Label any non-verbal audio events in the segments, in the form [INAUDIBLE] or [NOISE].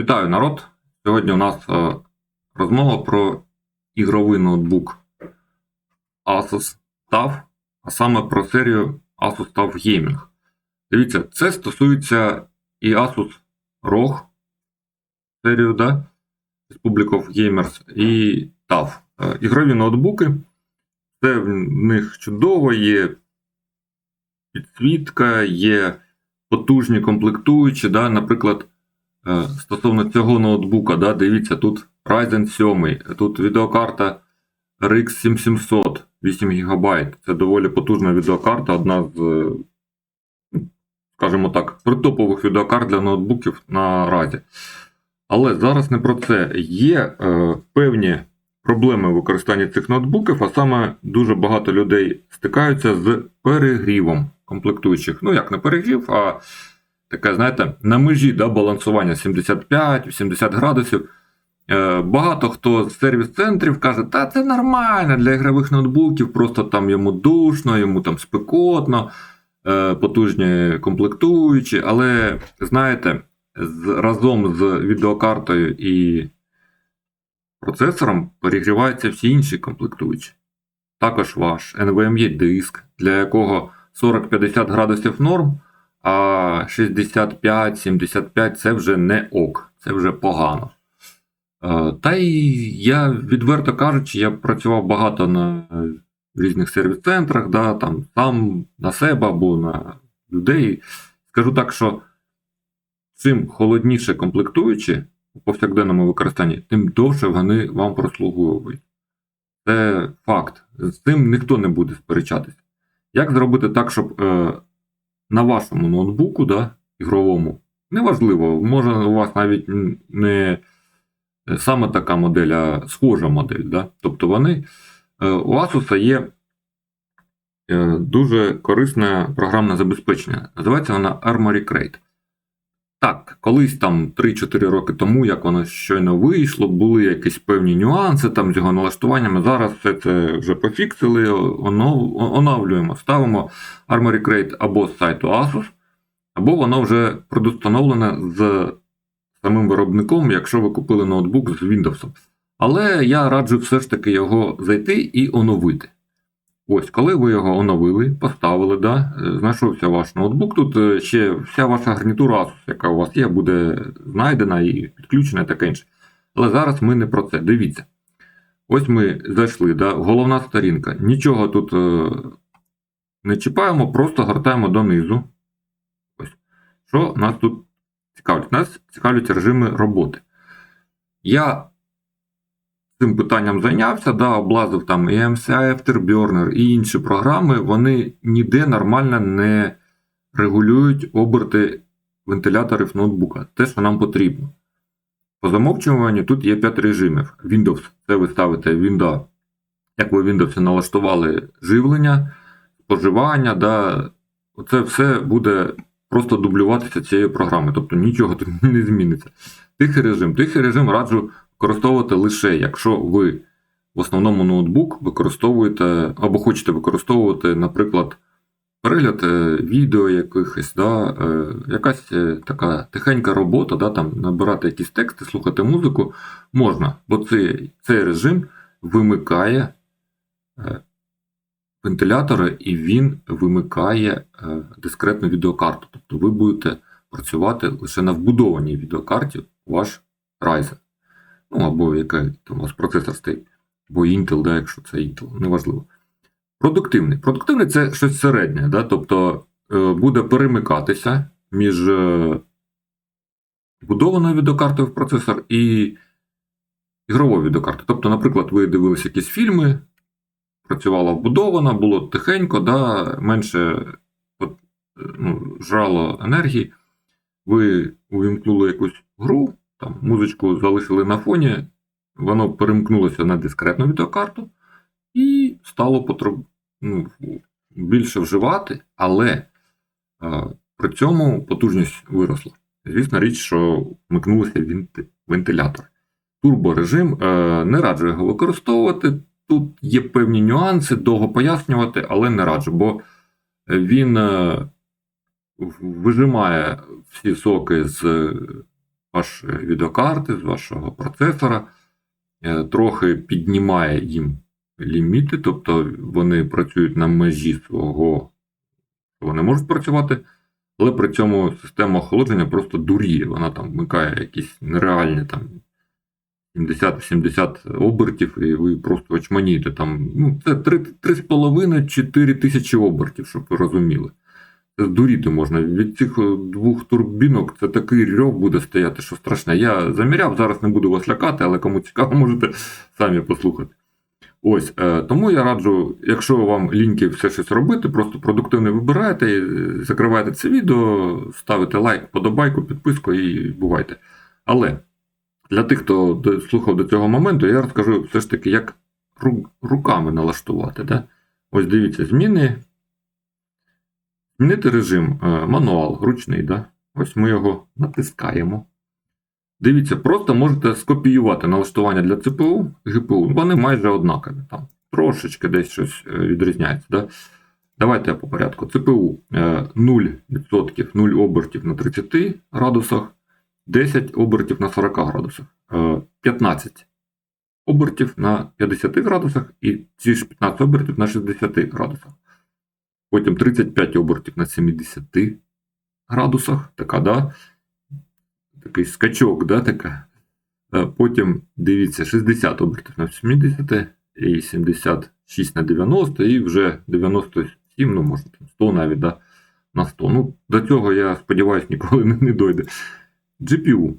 Вітаю народ! Сьогодні у нас е, розмова про ігровий ноутбук Asus TUF, а саме про серію Asus TUF Gaming. Дивіться, це стосується і Asus ROG серію, да? Republic of Gamers, і TUF. Е, Ігрові ноутбуки. Це в них чудово, є підсвітка, є потужні комплектуючі, да? наприклад. Е, Стосовно цього ноутбука, да, дивіться, тут Ryzen 7, тут відеокарта RX 7700 8 ГБ. Це доволі потужна відеокарта, одна з, е, скажімо так, притопових відеокарт для ноутбуків на разі. Але зараз не про це. Є е, певні проблеми в використанні цих ноутбуків, а саме дуже багато людей стикаються з перегрівом комплектуючих. Ну, як не перегрів, а таке, знаєте, на межі да, балансування 75-80 градусів. Е, Багато хто з сервіс-центрів каже, та це нормально для ігрових ноутбуків, просто там йому душно, йому там спекотно, е, потужні комплектуючі. Але знаєте, разом з відеокартою і процесором перегріваються всі інші комплектуючі. Також ваш NVMe диск, для якого 40-50 градусів норм. А 65-75 це вже не ок, це вже погано. Е, Та й я, відверто кажучи, я працював багато на різних сервіс-центрах, да, там, сам на себе або на людей. Скажу так, що чим холодніше комплектуючі у повсякденному використанні, тим довше вони вам прослуговують. Це факт. З цим ніхто не буде сперечатися. Як зробити так, щоб е, на вашому ноутбуку, да, ігровому, неважливо, може у вас навіть не саме така модель, а схожа модель. Да? Тобто вони е, у Asus є е, дуже корисне програмне забезпечення. Називається вона Armory Crate. Так, колись там 3-4 роки тому, як воно щойно вийшло, були якісь певні нюанси там з його налаштуваннями. Зараз все це вже пофіксили, онов, оновлюємо, ставимо Armory Crate або з сайту Asus, або воно вже предустановлене з самим виробником, якщо ви купили ноутбук з Windows. Але я раджу все ж таки його зайти і оновити. Ось, коли ви його оновили, поставили, да, знайшовся ваш ноутбук. Тут е, ще вся ваша гарнітура Asus, яка у вас є, буде знайдена і підключена і таке інше. Але зараз ми не про це. Дивіться. Ось ми зайшли, да, головна сторінка. Нічого тут е, не чіпаємо, просто гортаємо донизу. Ось. Що нас тут цікавить? Нас цікавлять режими роботи. Я цим питанням зайнявся, да, облазив там і MCI Afterburner, і інші програми, вони ніде нормально не регулюють оберти вентиляторів ноутбука. Те, що нам потрібно. По замовчуванню тут є 5 режимів. Windows, це ви ставите Windows. Як ви Windows налаштували живлення, споживання, да, це все буде просто дублюватися цією програмою. Тобто нічого тут [LAUGHS] не зміниться. Тихий режим. Тихий режим раджу використовувати лише, якщо ви в основному ноутбук використовуєте або хочете використовувати, наприклад, перегляд е, відео якихось, да, е, якась е, така тихенька робота, да, там, набирати якісь тексти, слухати музику можна, бо цей, цей режим вимикає вентилятори і він вимикає дискретну відеокарту. Тобто ви будете працювати лише на вбудованій відеокарті ваш Ryzen. Ну, або який там у вас процесор стоїть, або Intel, да, якщо це Intel, неважливо. Продуктивний. Продуктивний це щось середнє, да? тобто е, буде перемикатися між е, будованою відеокартою в процесор і ігровою відеокартою. Тобто, наприклад, ви дивилися якісь фільми, працювала вбудована, було тихенько, да, менше от, ну, жрало енергії. Ви увімкнули якусь гру там музичку залишили на фоні, воно перемкнулося на дискретну відеокарту і стало потреб... ну, більше вживати, але а, при цьому потужність виросла. Звісно, річ, що вмикнулися вентилятор. Турборежим е, не раджу його використовувати. Тут є певні нюанси, довго пояснювати, але не раджу, бо він е, вижимає всі соки з ваші відеокарти, з вашого процесора, е, трохи піднімає їм ліміти, тобто вони працюють на межі свого, вони можуть працювати, але при цьому система охолодження просто дуріє. Вона там вмикає якісь нереальні там 70-70 обертів, і ви просто очманієте. Там, ну, це 3,5-4 тисячі обертів, щоб ви розуміли. Здуріти можна. Від цих е, двох турбінок це такий рьов буде стояти, що страшне. Я заміряв, зараз не буду вас лякати, але кому цікаво, [LAUGHS] можете самі послухати. Ось, е, тому я раджу, якщо вам ліньки все щось робити, просто продуктивно вибираєте, е, закриваєте це відео, ставите лайк, подобайку, підписку і бувайте. Але для тих, хто слухав до цього моменту, я розкажу все ж таки, як руками налаштувати. Да? Ось дивіться, зміни. Змінити режим е, мануал, ручний. Да? Ось ми його натискаємо. Дивіться, просто можете скопіювати налаштування для і ГПУ. Вони майже однакові. Там трошечки десь щось е, відрізняється. Да? Давайте я по порядку. Е, 0%, 0 обертів на 30 градусах, 10 обертів на 40 градусах, е, 15 обертів на 50 градусах і ці ж 15 обертів на 60 градусах. Потім 35 обертів на 70 градусах. Така, да? Такий скачок, да, така. Е, Потім дивіться 60 обертів на 70 і 76 на 90, і вже 97, ну може 100 навіть да, на 100. Ну, до цього я сподіваюся, ніколи не, дойде. GPU,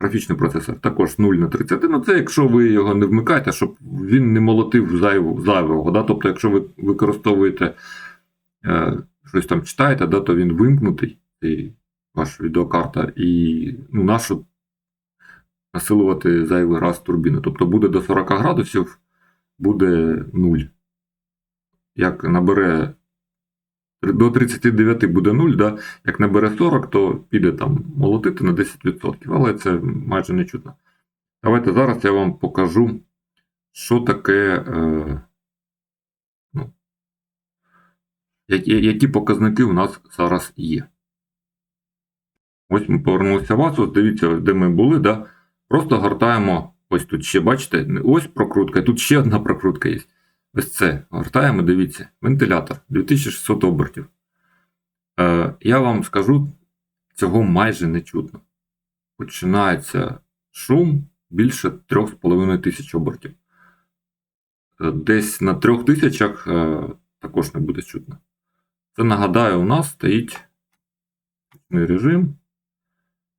графічний процесор, також 0 на 30. Ну, це якщо ви його не вмикаєте, щоб він не молотив зайву, зайвого. Да? Тобто, якщо ви використовуєте е, щось там читаєте, да, то він вимкнутий, і ваша відеокарта, і ну, нашу насилувати зайвий раз турбіну. Тобто буде до 40 градусів, буде 0. Як набере до 39 буде 0, да? як набере 40, то піде там молотити на 10%, але це майже не чутно. Давайте зараз я вам покажу, що таке, е, ну, які, які показники у нас зараз є. Ось ми повернулися в ось дивіться, де ми були, да? просто гортаємо, ось тут ще, бачите, ось прокрутка, тут ще одна прокрутка є. Ось це. Гортаємо, дивіться. Вентилятор 2600 обертів. Е, я вам скажу, цього майже не чутно. Починається шум більше 3,5 тисяч обертів. Е, Десь на 3000 е, також не буде чутно. Це нагадаю, у нас стоїть режим.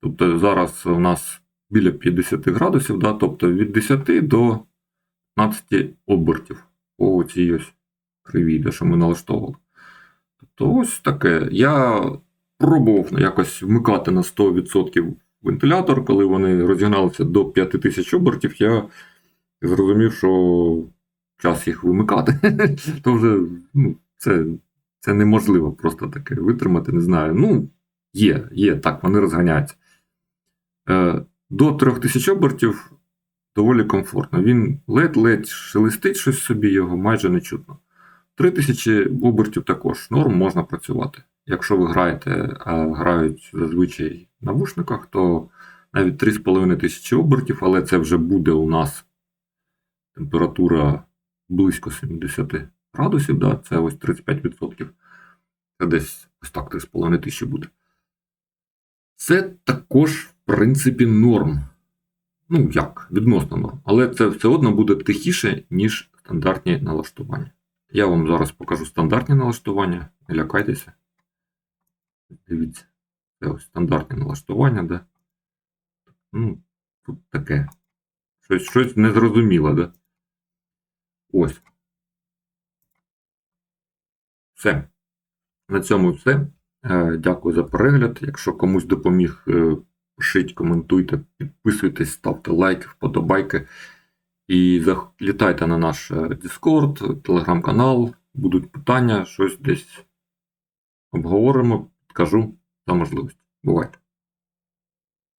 Тобто зараз у нас біля 50 градусів, да? тобто від 10 до 15 обертів по цій ось кривій, що ми налаштовували. Тобто ось таке. Я пробував якось вмикати на 100% вентилятор, коли вони розігналися до 5000 обертів, я зрозумів, що час їх вимикати. [LAUGHS] То вже ну, це, це неможливо просто таке витримати, не знаю. Ну, є, є, так, вони розганяються. Е, До 3000 обертів доволі комфортно. Він ледь-ледь шелестить щось собі, його майже не чутно. 3000 обертів також норм можна працювати. Якщо ви граєте, а грають зазвичай в навушниках, то навіть 3500 обертів, але це вже буде у нас температура близько 70 градусів, да? це ось 35%. Це десь ось так 3500 буде. Це також, в принципі, норм. Ну, як, відносно норм. Але це все одно буде тихіше, ніж стандартні налаштування. Я вам зараз покажу стандартні налаштування. Не лякайтеся. Дивіться, це ось стандартні налаштування, да? Ну, тут таке. Щось, щось незрозуміле, да? Ось. Все. На цьому все. Е, Дякую за перегляд. Якщо комусь допоміг, е, пишіть, коментуйте, підписуйтесь, ставте лайки, вподобайки. І залітайте на наш е, Discord, телеграм-канал. Будуть питання, щось десь обговоримо, підкажу за можливості. Бувайте!